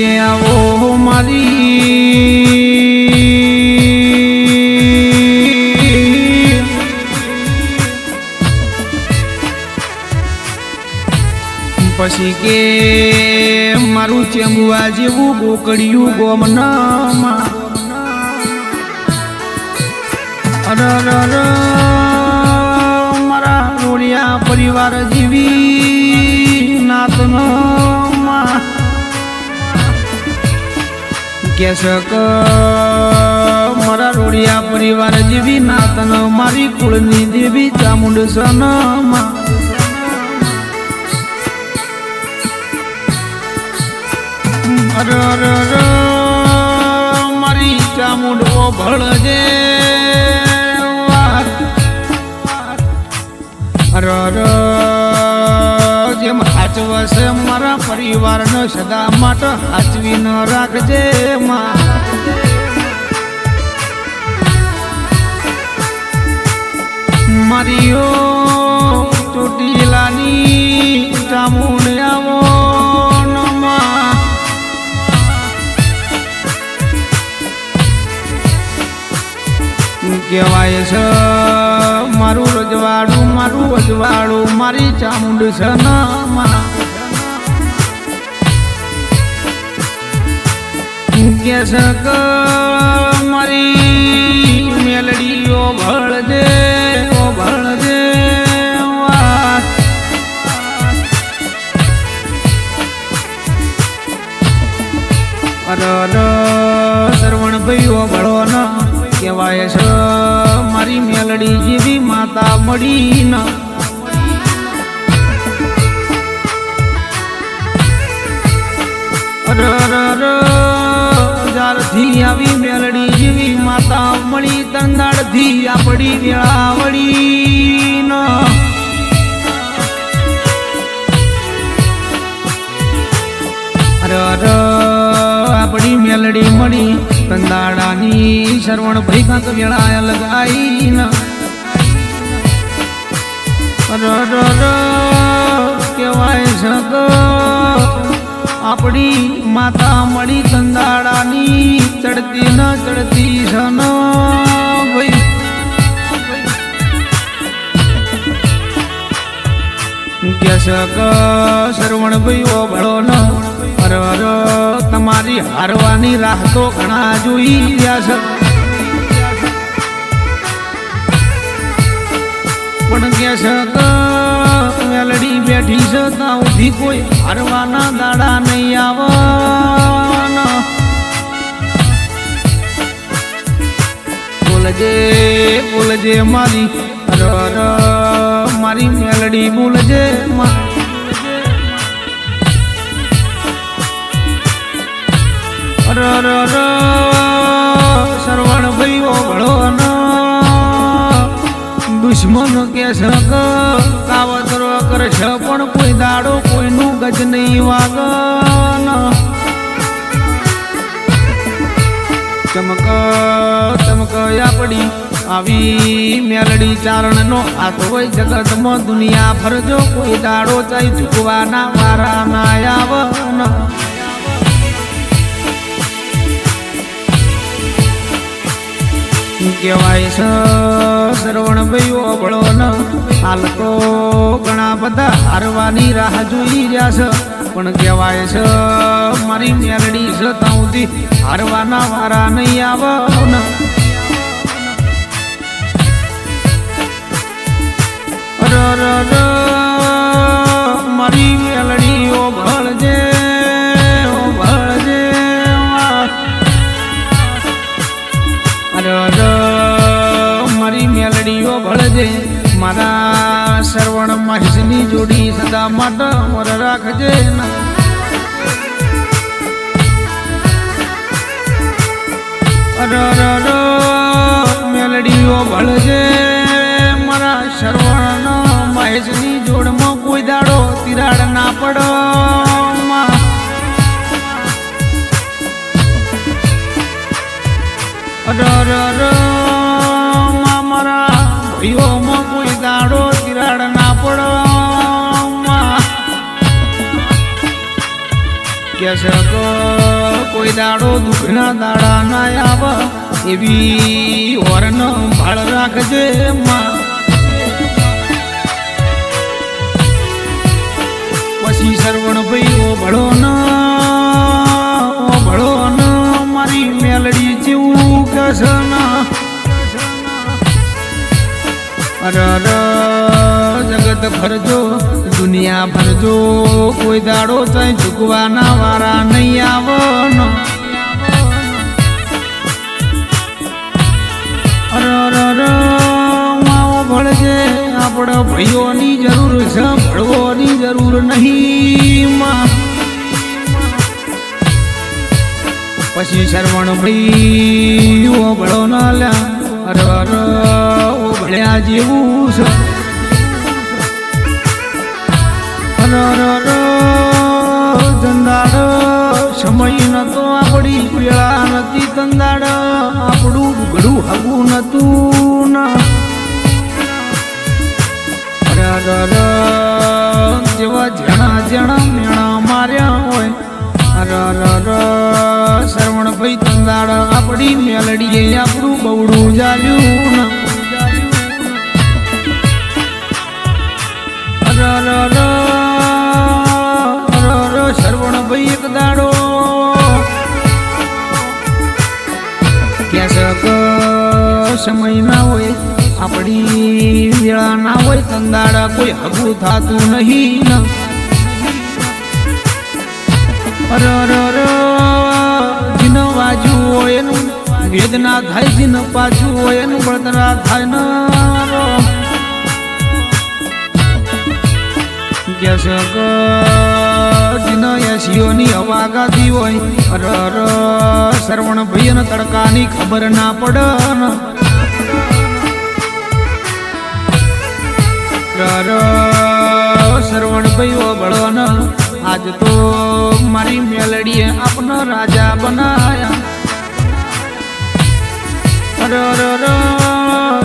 કે આવો મારી. પછી કે મારું ચેમ્બુઆ જેવું ગોકળિયું ગોમનામાં. અર અર અર, મારા રોડિયા પરિવાર જીવી નાતનમાં કેશક મારા રોડિયા પરિવાર જેવી નાતન, મારી કુળની દેવી ચામુંડ સનમાં મારી ચામુંડ ભળજે જેમ હાચવશે મારા પરિવારને સદા માટે હાચવી ન રાખજે મારીઓ ચોટીલાની ચામુંડ આવો કહેવાય છે, મારું રજવાડું, મારું અજવાળું મારી ચામુંડ છે નમા કે છે કે મારી મેલડીઓ ભળજે ઓ ભળજે અર સરવણ ભાઈઓ ભળો ન કહેવાય છે, મારી મેલડી જેવી માતા મળી ન અર જારથી આવી મેલડી જેવી માતા મળી તંદાળથી આપણી વેળાવળી ન આપડી મેલડી મળી કંદાડાની શરવણ ભાઈ કાંક વેળા લગાઈ ન અર અર અર કહેવાય છે કે આપણી માતા મળી કંદાડાની ચડતી ન ચડતી ધન ભાઈ ભાઈઓ ભળો ન તમારી હારવાની રાહ તો ઘણા જોઈ રહ્યા છે. પણ કેશક મેલડી બેઠી છે ત્યાં ઉધી કોઈ હારવાના દાડા નહીં આવે બોલજે બોલજે મારી અર મારી મેલડી બોલજે મા. અર અર અર સરવણ ભાઈઓ. દુશ્મન કે શક કાવતરો કરશે પણ કોઈ દાડો કોઈનું ગજ નહીં વાગ ચમક ચમક આપડી આવી મેલડી ચારણનો તો હોય જગતમાં દુનિયા ફરજો કોઈ દાડો ચાઈ ચૂકવાના મારા ના આવન કહેવાય છે? શ્રવણ ભયો અબળો ન. હાલ તો ઘણા બધા હારવાની રાહ જોઈ રહ્યા છે. પણ કહેવાય છે, મારી મેલડી છે તાઉથી હારવાના વારા નહીં આવો ન. મારી ભળજે મારા શ્રવણ મહેશની જોડી સદા માટે મોર રાખજે મેલડીઓ ભળજે મારા શ્રવણ મહેશની જોડમાં કોઈ દાડો તિરાડ ના પડો અડર કે કોઈ દાડો દુઃખના દાડા ના આવ, એવી વરણ ભાળ રાખજે માં. પછી સરવણ ભાઈ ઓ ભળો ન ભળો ના, મારી મેલડી જેવું કસન અરે જગત ફરજો દુનિયા ભરજો કોઈ દાડો તઈ ચૂકવાના વારા નહીં આવનો ભળજે, આપણે ભાઈઓની જરૂર છે, ભળવોની જરૂર નહીં પછી શરવણ ભાઈ ઘડું હગું આપણી વેળા ના હોય તંદાડા કોઈ હગું થતું નહીં. જીન વાજુ વેદના થાય જીન પાછું હોય એનું બળતરા થાય ન યશીઓની હવા ગાતી હોય શ્રવણ ભાઈ તડકાની ખબર ના પડે કર શ્રવણ ભાઈઓ બળોન આજ તો મારી મેલડીએ આપનો રાજા બનાયા.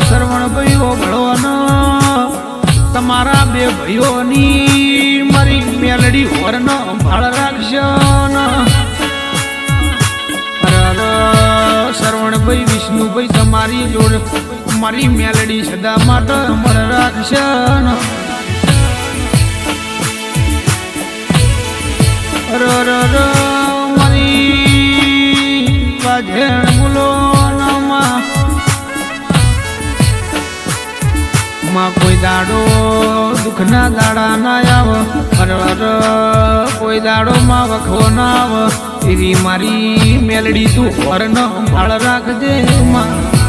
શ્રવણ ભાઈઓ બળોન તમારા બે ભાઈઓની મારી મેલડી હોરનો ભાળ રાખશો ન. શ્રવણ ભાઈ શ્રવણભાઈ વિષ્ણુભાઈ તમારી જોડે મારી મેલડી સદા માટે અમર રાખશે માં કોઈ દાડો દુઃખના દાડા ના આવ. અરે અરે, કોઈ દાડો માં વખો ના આવ. એવી મારી મેલડી તું હોર ન રાખજે માં.